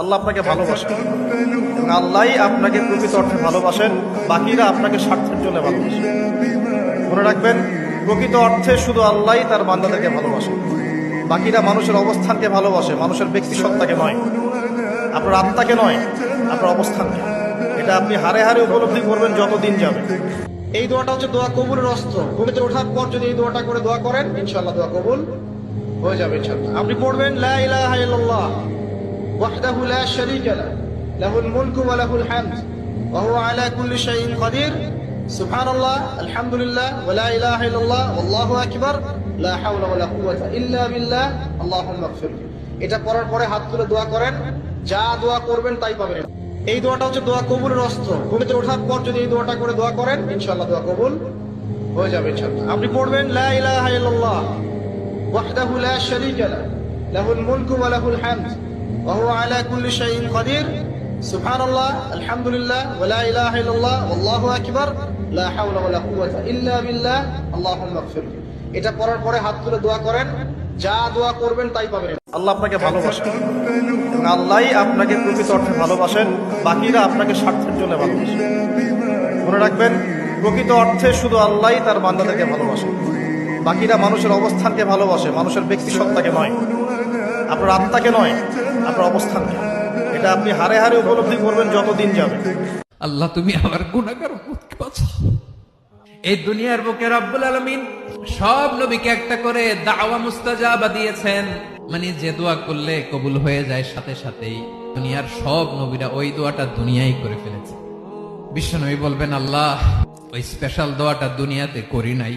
আল্লাহ আপনাকে ভালোবাসেন আল্লাহ আপনাকে প্রকৃত অর্থে ভালোবাসেন, বাকিরা আপনাকে স্বার্থের জন্য ভালোবাসেন মনে রাখবেন, প্রকৃত অর্থে শুধু আল্লাহ তার বান্দাদেরকে ভালোবাসেন বাকিরা মানুষের অবস্থানকে ভালোবাসে, মানুষের ব্যক্তি সত্তাকে নয়। আপনার আত্মাকে নয়, আপনার অবস্থানকে। এটা আপনি হারে হারে উপলব্ধি করবেন যতদিন যাবে। এই দোয়াটা হচ্ছে দোয়া কবুলের অস্ত্র। ঘুমিতে ওঠার পর যদি এই দোয়াটা করে দোয়া করেন, ইনশাআল্লাহ দোয়া কবুল হয়ে যাবে, ইনশাআল্লাহ। আপনি পড়বেন, লা ইলাহা ইল্লাল্লাহ। وحده لا شريك له له الملك وله الحمد وهو على كل شيء قدير سبحان الله الحمد لله ولا إله إلا الله والله أكبر لا حول ولا قوة إلا بالله اللهم اغفر لي। এটা পড়ার পরে হাত তুলে দোয়া করেন যা দোয়া করবেন তাই পাবেন এই দোয়াটা হচ্ছে দোয়া কবুলের অস্ত্র ঘুমিতে ওঠার পর যদি এই দোয়াটা করে দোয়া করেন ইনশাআল্লাহ দোয়া কবুল হয়ে যাবে ইনশাআল্লাহ আপনি পড়বেন লা ইলাহা ইল্লাল্লাহ وحده لا شريك له له الملك وله الحمد وهو على كل شيء قدير سبحان الله الحمد لله ولا إله إلا الله والله أكبر لا حول ولا قوة إلا بالله اللهم اغفر لي এটা পড়ার পরে হাত তুলে দোয়া করেন যা দোয়া করবেন তাই পাবেন আল্লাহ আপনাকে ভালোবাসেন এবং আল্লাহ আপনাকে প্রকৃত অর্থে ভালোবাসেন বাকিরা আপনাকে স্বার্থের জন্য ভালোবাসেন মনে রাখবেন প্রকৃত অর্থে শুধু আল্লাহ তার বান্দাদেরকে ভালোবাসেন বাকিরা মানুষের অবস্থানকে ভালোবাসে মানুষের ব্যক্তি সত্তাকে নয় আপনার আত্মাকে নয়, আপনার অবস্থানকে। এটা আপনি হারে হারে উপলব্ধি করবেন যত দিন যাবে। আল্লাহ, তুমি আমার গুণাগার এই দুনিয়ার বুকে রব্বুল আলমিন সব নবীকে একটা করে দাওয়া মুস্তাজাবা দিয়েছেন। মানে যে দোয়া করলে কবুল হয়ে যায় সাথে সাথেই। দুনিয়ার সব নবীরা ওই দোয়াটা দুনিয়াই করে ফেলেছে। বিশ্বনবী বলবেন, আল্লাহ, ওই স্পেশাল দোয়াটা দুনিয়াতে করি নাই।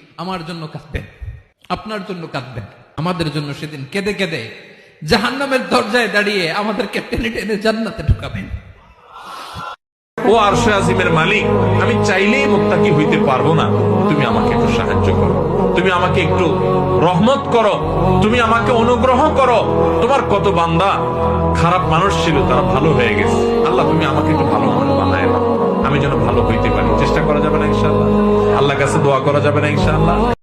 আমার জন্য কাঁদবেন, আপনার জন্য কাঁদবেন, আমাদের জন্য সেদিন কেঁদে কেঁদে জাহান নামের দরজায় দাঁড়িয়ে আমাদেরকে টেনে টেনে জান্নাতে ঢুকাবেন। ও আরশে আজিমের মালিক, আমি চাইলেই মুত্তাকি হইতে পারব না। তুমি আমাকে একটু সাহায্য করো। তুমি আমাকে একটু রহমত করো। তুমি আমাকে অনুগ্রহ করো। তোমার কত বান্দা খারাপ মানুষ ছিল, তারা ভালো হয়ে গেছে। আল্লাহ, তুমি আমাকে একটু ভালো মানুষ বানায় দাও। আমি যেন ভালো হইতে পারি। চেষ্টা করা যাবে না। কাছে দোয়া করা যাবে না ইনশাআল্লাহ।